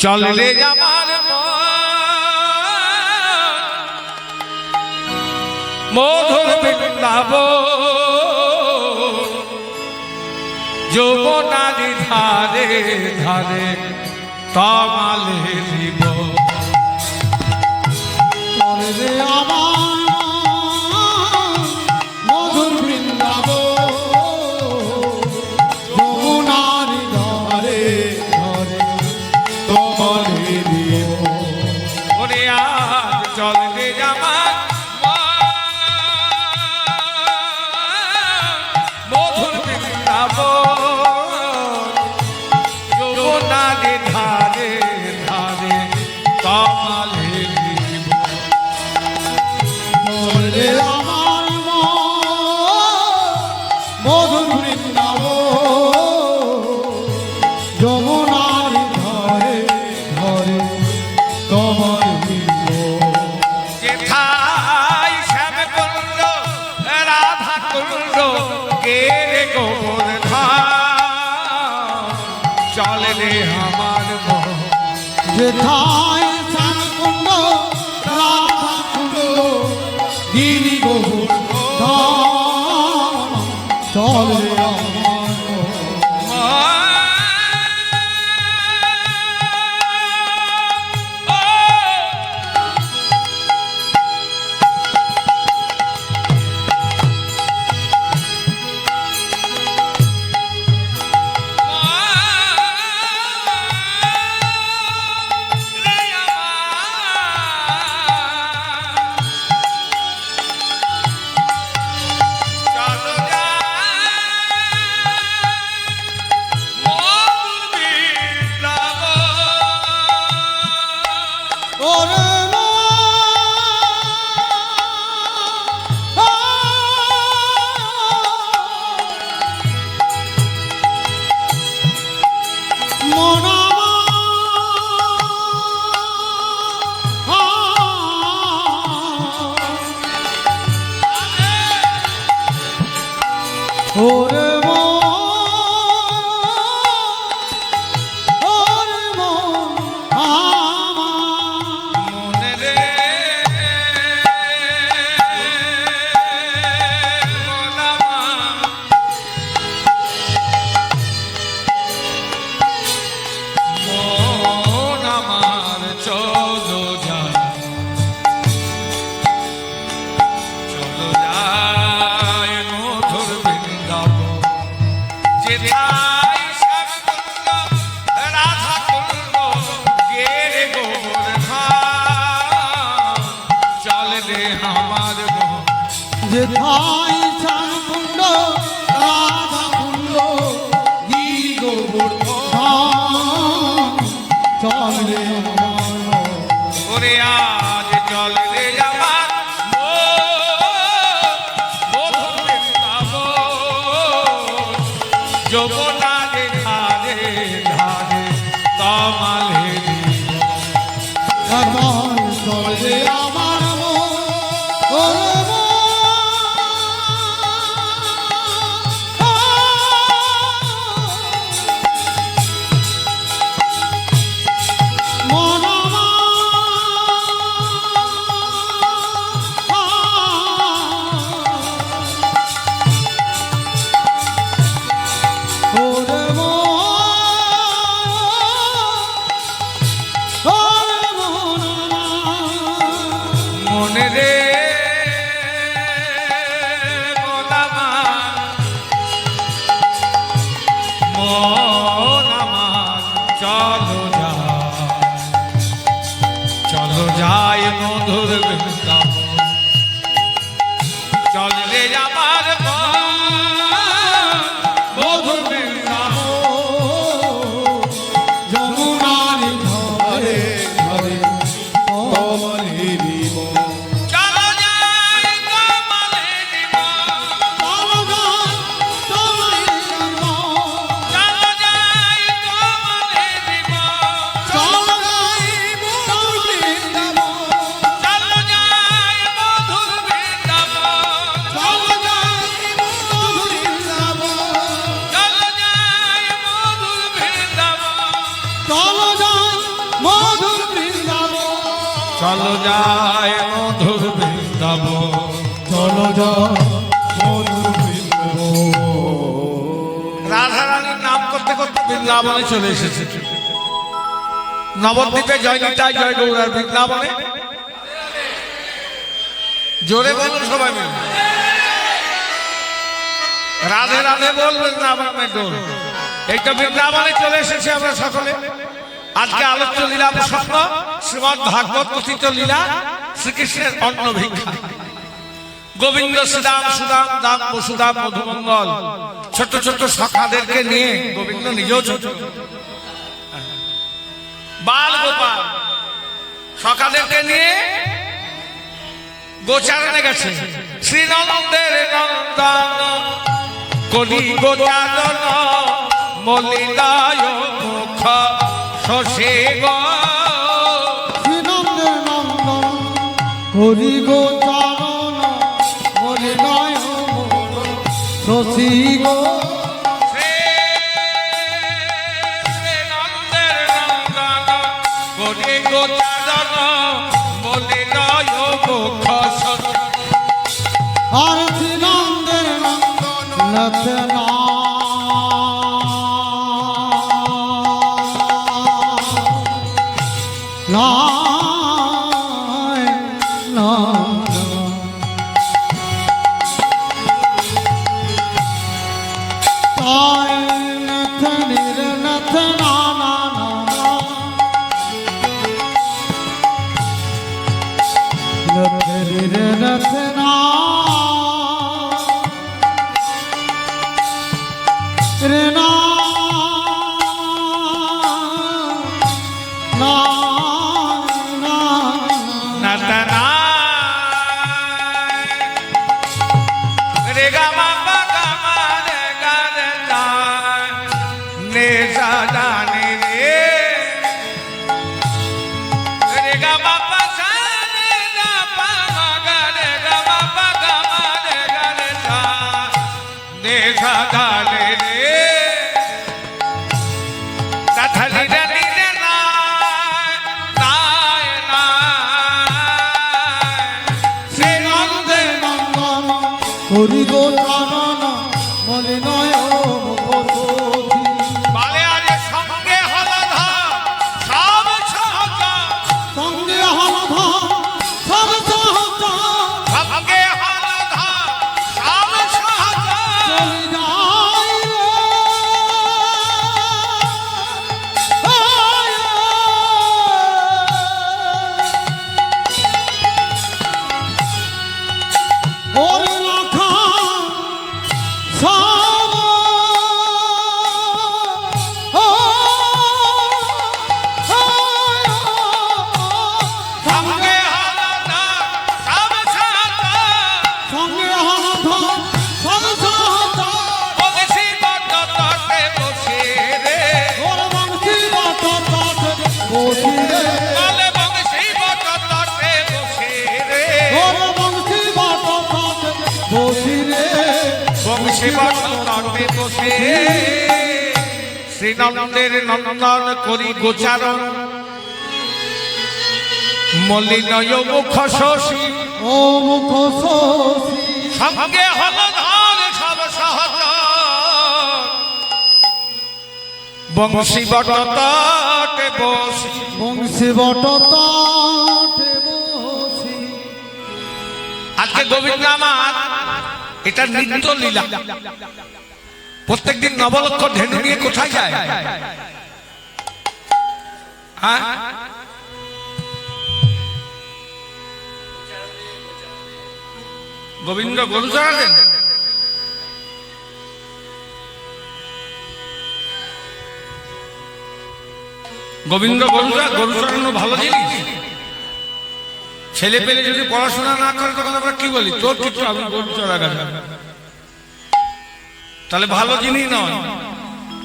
চল রে আমার মধুর বৃন্দাব যৌবনারি ধারে ধারে তমালে দিব আমার था যেথায় চলো যায় মধুর বৃন্দাবন। চলো যায় মধুর বৃন্দাবন। চলো যায় মধুর বৃন্দাবন। নাম করতে করতে বৃন্দাবনে চলে এসেছে। নবদ্বীপে জয়নিতায় জয় গৌরার বৃন্দাবনে। জোরে বলুন সবাই মিলে। রাধে রাধে বলবেন না আমার মেয়ে এই তো বৃন্দাবনে চলে এসেছে আমরা সকলে। আজকে আলোচ্য লীলা প্রসঙ্গ শ্রীমদ ভাগবত কথিত লীলা শ্রীকৃষ্ণের অন্ন ভিক্ষা গোবিন্দ শ্রীরাম সুদাম, দাম, বসুদাম, মধুমঙ্গল, ছোট ছোট সখাদেরকে নিয়ে গোবিন্দ নিজেও ছোট। বাল গোপাল, সখাদেরকে নিয়ে গোচারণে গেছে। শ্রীনন্দের নন্দন, কলি গোচারণ। মলিনায় মুখ শশী গো। নন্দন হরি গো চারণ বলে শশী গো। নাই না শ্রীনন্দের নন্দন করি গোচারণ মলিনয় মুখ শশী। ও মুখ সঙ্গে হল ধর সব সহজ বংশী বট তটে বসি। বংশী বট তাটে বসি। আজকে গোবিন্দ আমার এটা নিত্য লীলা। প্রত্যেকদিন নবলক্ষ ধেনু নিয়ে কোথায় যায়? গোবিন্দ গরু চড়ালেন? গোবিন্দ গরু চড়া- গরু চড়ানো ভালো জিনিস? ছেলে পেলে যদি পড়াশোনা না করে, তখন আমরা কি বলি? তোর কিছু আমি গরু চড়া গেছে তাহলে ভালো জিনিস নয়।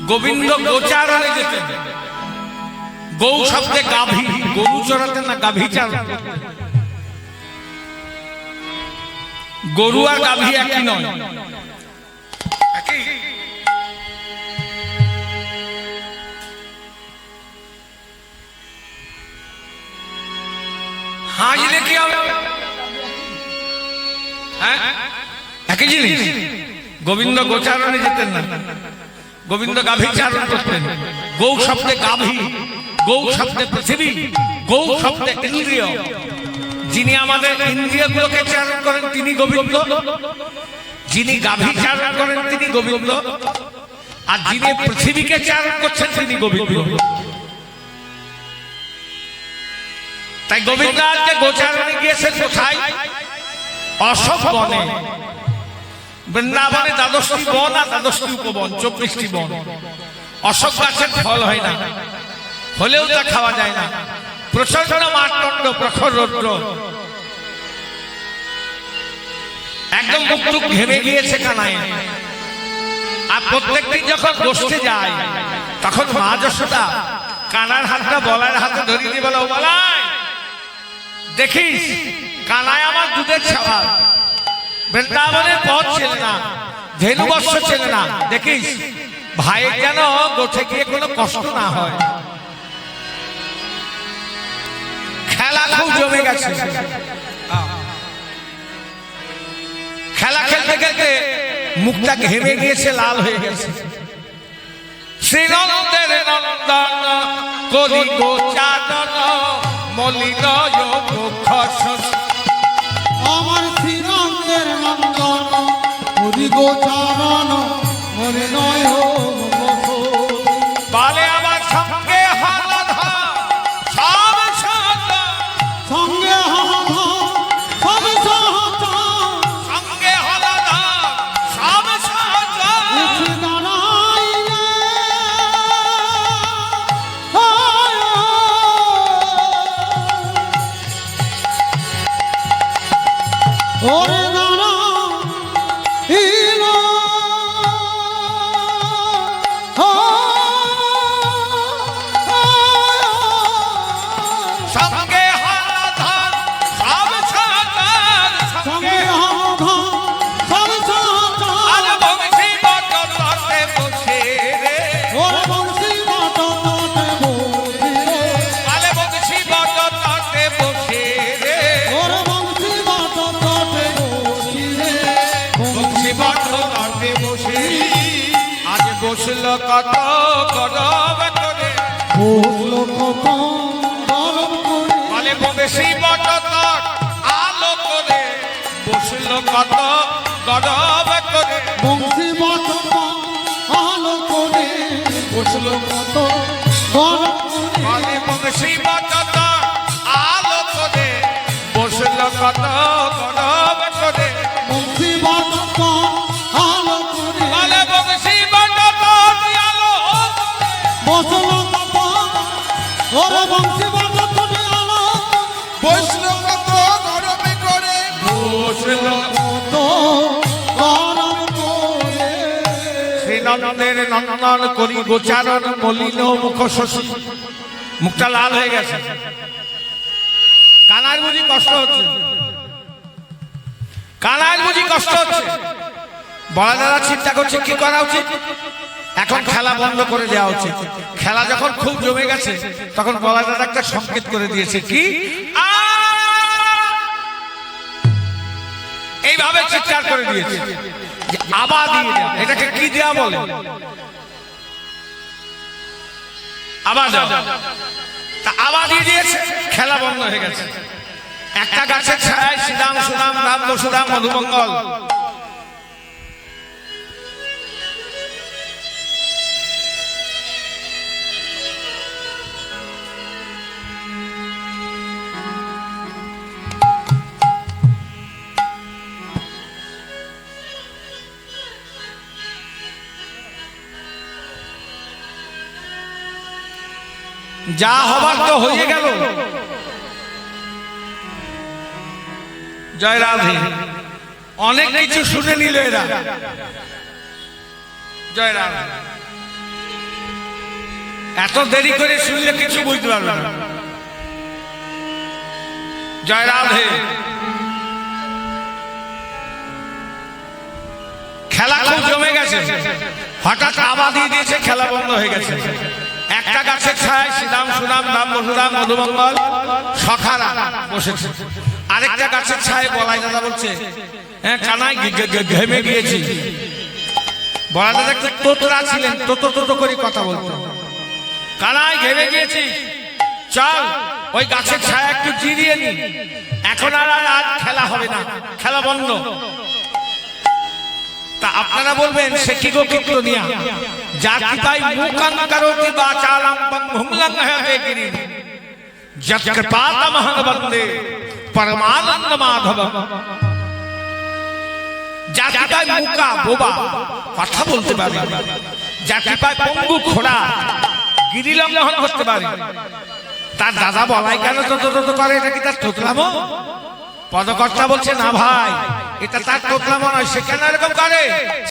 গোবিন্দ গোচারণে যেতেন গৌ শব্দে গাভী, গরু চড়াতেন না গাভী চালাতেন গরু আর গাভী একই নয়। হাঁজলে কি হবে? হ্যাঁ? একই জিনিস? গোবিন্দ গোচারণে যেতেন না। গোবিন্দ গাভী চারণ করতেন। গৌ শব্দে গাভী, গৌ শব্দে পৃথিবী, গৌ শব্দে ইন্দ্রিয়। যিনি আমাদের ইন্দ্রিয়গুলোকে চারণ করেন তিনি গোবিন্দ। যিনি গাভী চারণ করেন তিনি গোবিন্দ। আর যিনি পৃথিবীকে চারণ করছেন তিনি গোবিন্দ। তাই গোবিন্দ আজকে গোচারণে গিয়েছেন কোথায়? অশোক বনে। বৃন্দাবনে দ্বাদশটি বন আর দ্বাদশটি উপবন, চব্বিশটি বন। অশোক গাছের ফল হয় না, হলেও তা খাওয়া যায় না। প্রচণ্ড মারদণ্ড, প্রখর রৌদ্র। একদম মুখ টুক ঘেমে গিয়েছে কানায়। আর প্রত্যেকদিন যখন বসতে যায়, তখন মা যশোদা কানার হাতটা বলার হাতে ধরিয়ে দিয়ে বলে, ও বলাই দেখিস, কানায় আমার দুধের ছাওয়াল বৃন্দাবনের পথ ছেলে না ধেনু বর্ষ ছেলে না। দেখিস ভাইয়ের যেন গোঠে গিয়ে কোনো কষ্ট না হয়। খেলা খুব জমে গেছে। খেলা খেলতে খেলতে মুখটা ঘেমে গিয়েছে লাল হয়ে গেছে। শ্রীনন্দের নন্দন করি গোচারণ মলিন হরি গোচারণ মরে নয় কত গরব করে। বসল কত গরম করে বলে বংশী বট আলো করে। বসল কত গরব করে। বংশী বাট নন্দন করি গোচারণ মলিন মুখ শশী। মুখটা লাল হয়ে গেছে। কানার বুঝি কষ্ট হচ্ছে? কানার বুঝি কষ্ট হচ্ছে? বড়দারা চিন্তা করছে, কি করা উচিত? এখন খেলা বন্ধ করে দেওয়া উচিত। খেলা যখন খুব জমে গেছে, তখন বড়দাদা একটা সংকেত করে দিয়েছে, কি? এইভাবে চিৎকার করে দিয়েছে। দিয়ে দেওয়া এটাকে কি দেওয়া বলে? আবার দিয়ে দিয়েছে খেলা বন্ধ হয়ে গেছে। একটা গাছের ছায় শ্রীরাম সুরাম রাম বসুরাম, মধুমঙ্গল। যা হবার তো হয়ে গেল। জয় রাধে। অনেক কিছু শুনে নিল এরা। জয় রাধে। এত দেরি করে শুনলে কিছু বুঝতে পারবে না। জয় রাধে। খেলা খুব জমে গেছে। হঠাৎ আবার দিয়ে দিয়েছে, খেলা বন্ধ হয়ে গেছে। গাছের ছায় শ্রীরাম, সুরাম, রাম, মধুরাম, মধুমঙ্গল, সখারা বসেছে। আরেকটা গাছের ছায় বলাই দাদা বলছে হ্যাঁ ঘে- ঘেমে গিয়েছি। বলাই দাদা একটু তোতরা ছিলেন, তোতো তোতো করে কথা বলতো। কানাই ঘেমে গিয়েছি। চল, ওই গাছের ছায়া একটু জিরিয়ে নি। এখন আর আর খেলা হবে না, খেলা বন্ধ। তা আপনারা বলবেন, সে কি গো কীর্তনিয়া? যত কৃপাতমহং বন্দে পরমানন্দ মাধব জাতি পাই মুকা বোবা কথা বলতে পারে তার দাদা বলাই কেন তো তো তো করে এটা কি তার তোতলামো পদকর্তা বলছে না ভাই এটা তার তোতলামো নয় সে কেন এরকম করে